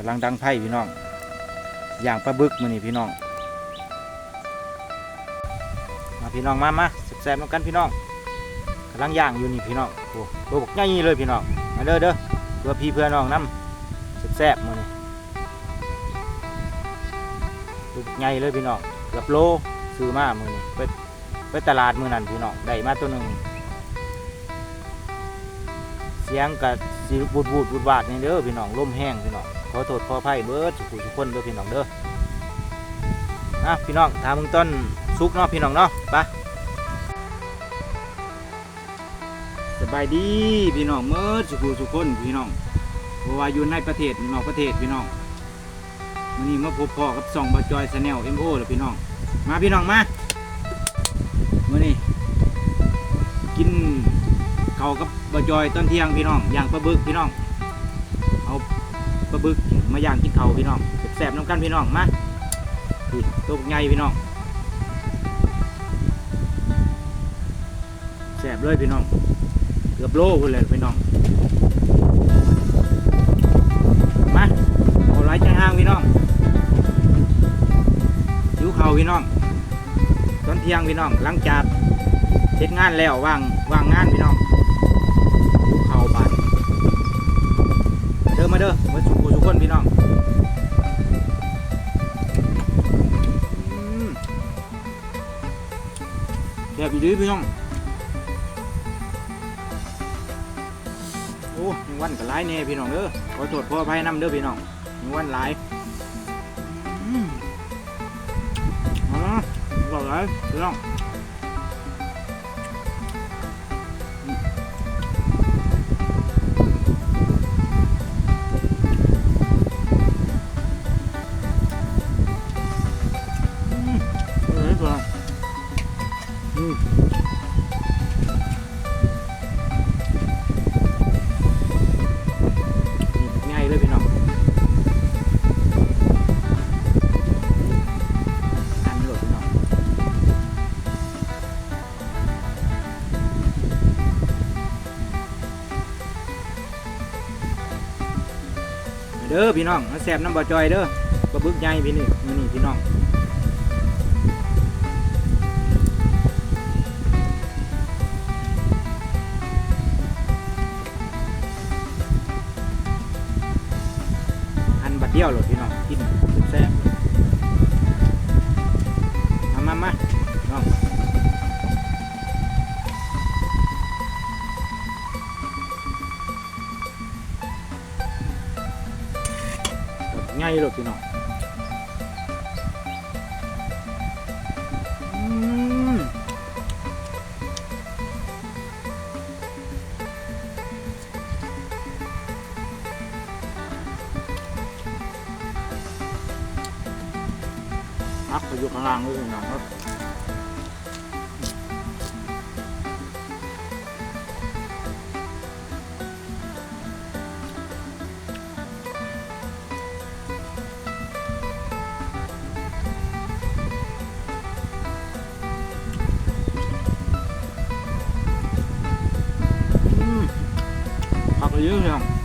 กำลังดังไพ่พี่น้องย่างปลาบึกมานี่พี่น้อง มาพี่น้องมามาแซ่บๆน้ำกันพี่น้องกำลังย่างอยู่นี่พี่น้องโอ้โหบกง่ายเลยพี่น้องมาเด้อเด้อเพื่อพี่เพื่อน้องน้ำแซ่บๆมานี่ตัวง่ายเลยพี่น้องเกือบโลซื้อมามือนี่ไปไปตลาดมือนั่นพี่น้องได้มาตัวหนึ่งเสียงกับสีบูดบูดบูดบาดนี่เด้อพี่น้องลมแห้งพี่น้อง อโทษขออภัยเบิดสุขุทุกคนเด้อพี่น้องเด้อนะพี่น้องถามมึงต้นซุกเนาะพี่น้องเนาะไปสบายดีพี่น้องเมื่อสุขุทุกคนพี่น้องเพราะว่าอยู่ในประเทศนอกประเทศพี่น้องวันนี้มาพบพ่อกับสองบอจอยชาแนลเอ็มโอเลยพี่น้อง มาพี่น้องมาเมื่อนี้กินเขากับบะจอยตอนเที่ยงพี่น้องย่างปลาบึกพี่น้อง บึกมาย่างกินเขาพี่น้องแสบน้ำกันพี่น้องมาตัวใหญ่พี่น้องแสบเลยพี่น้องเกือบโลคุณเลยพี่น้องมาเอาไล่จ้างห้างพี่น้องหิวเขาพี่น้องตอนเที่ยงพี่น้องหลังจากเสร็จงานแล้ววางวางงานพี่น้อง มาเด้อมาสุขุทุกคนพี่น้องแซ่บดีพี่น้อง โอ้ยวันก็หลายแน่พี่น้องเด้อ ขอโทษขออภัยนำเด้อพี่น้องยังวันหลายอ๋อบอกเลยพี่น้อง เด้อพี่น้องมาแซบน้ำบ่อจอยเด้อปลาบึกใหญ่พี่นี่นี่พี่น้องอันบัดเดียวเลยพี่น้อง ง่ายเลยพี่น้องอักไปอยู่ข้างล่างด้วยพี่น้องครับ พักไ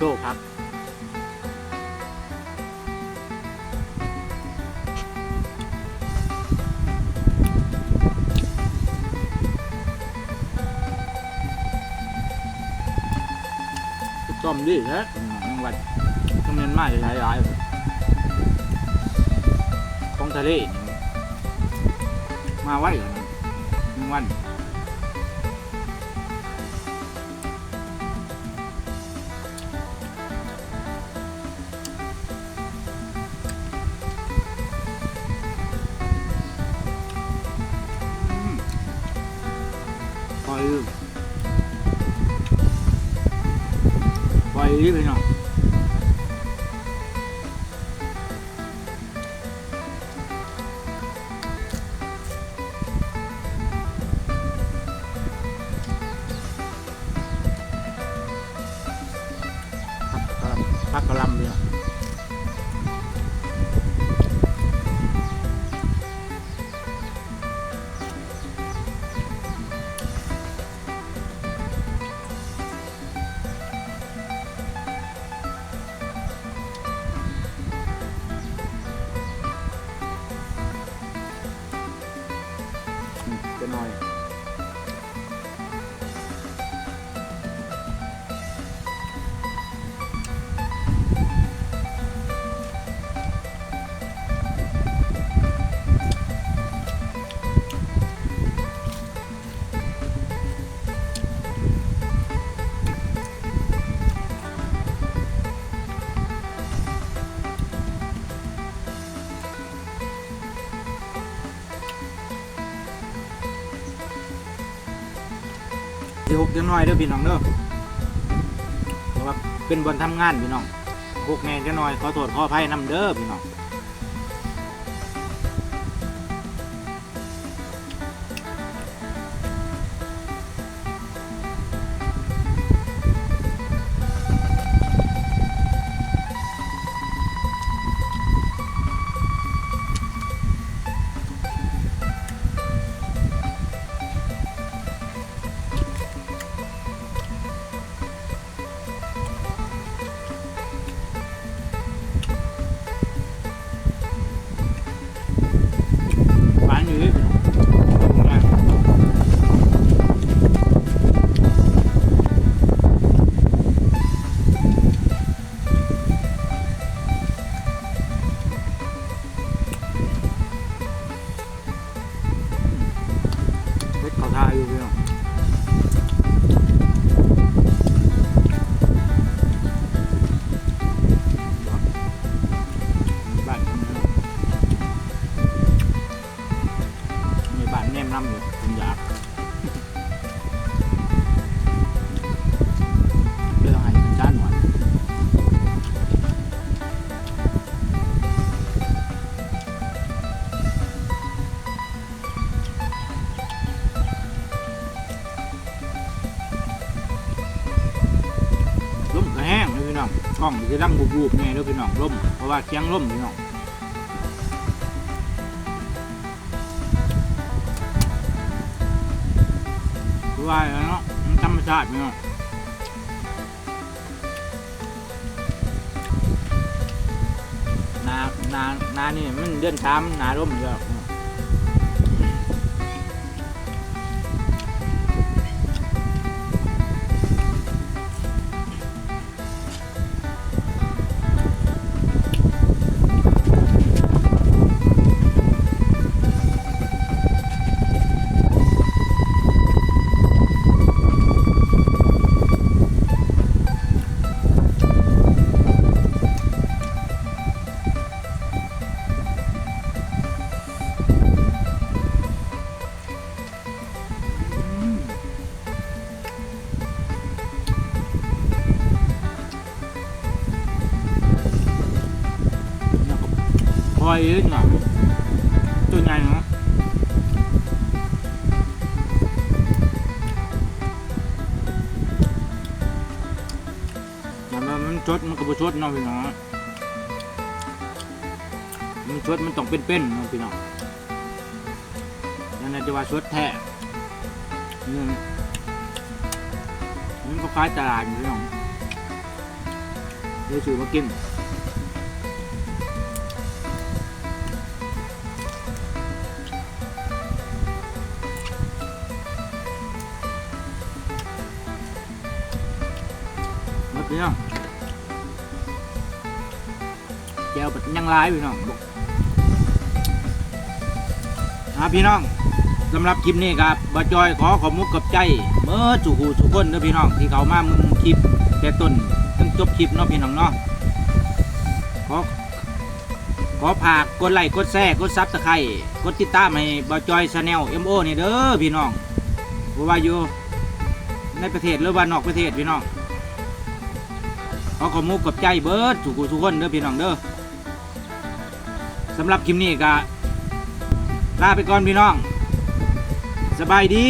ตัวเบลโต้ครับ ต้มดิแท้จังหวัดต้องเน้นมากจะหลายๆของทะเลนี่มาไว้ก่อนนะหนึ่งวัน ปล่อยอยู่ สิหกจะน้อยเด้อพี่น้องเด้อเพราะว่าเป็นบนทำงานพี่น้องหกแม่จะน้อยขอโทษขออภัยนำเด้อพี่น้อง จะดังบูบๆไงด้อพี่น้องล่มเพราะว่าเคียงล่มพี่น้องคือว่าเนาะมันธรรมชาติเนาะนานานานี่มันเดือนสามนาร่มเยอะ อยอีกเนาะตัวใหญ่เนาะแต่มันมันชดมันก็บ่ชดเนาะพี่น้องมันชดมันต้องเป็นๆเนาะพี่น้องนั่นน่ะจะว่าชดแท้นี่มันก็คล้ายตลาดอยู่พี่น้องเดี๋ยวซื้อมากิน แจวแบบยังร้ายพี่น้องบอกอ่าพี่น้องสำหรับคลิปนี้ครับบาจอยขอขอบมุกกับใจเมื่อสุขูสุขคนเด้อพี่น้องที่เขามามึงคลิปแต่ต้นจนจบคลิปเนาะพี่น้องเนาะขอขอฝากกดไลค์กดแชร์กดซับสไครต์กดติดตามให้บาจอยชาแนลเอ็มโอนี่เด้อพี่น้องบ่ว่าอยู่ในประเทศหรือว่านอกประเทศพี่น้องขอขอมุกกับใจเบิร์ดสุขุสุขคนเด้อพี่น้องเด้อ สำหรับคลิปนี้ก็ลาไปก่อนพี่น้อง สบายดี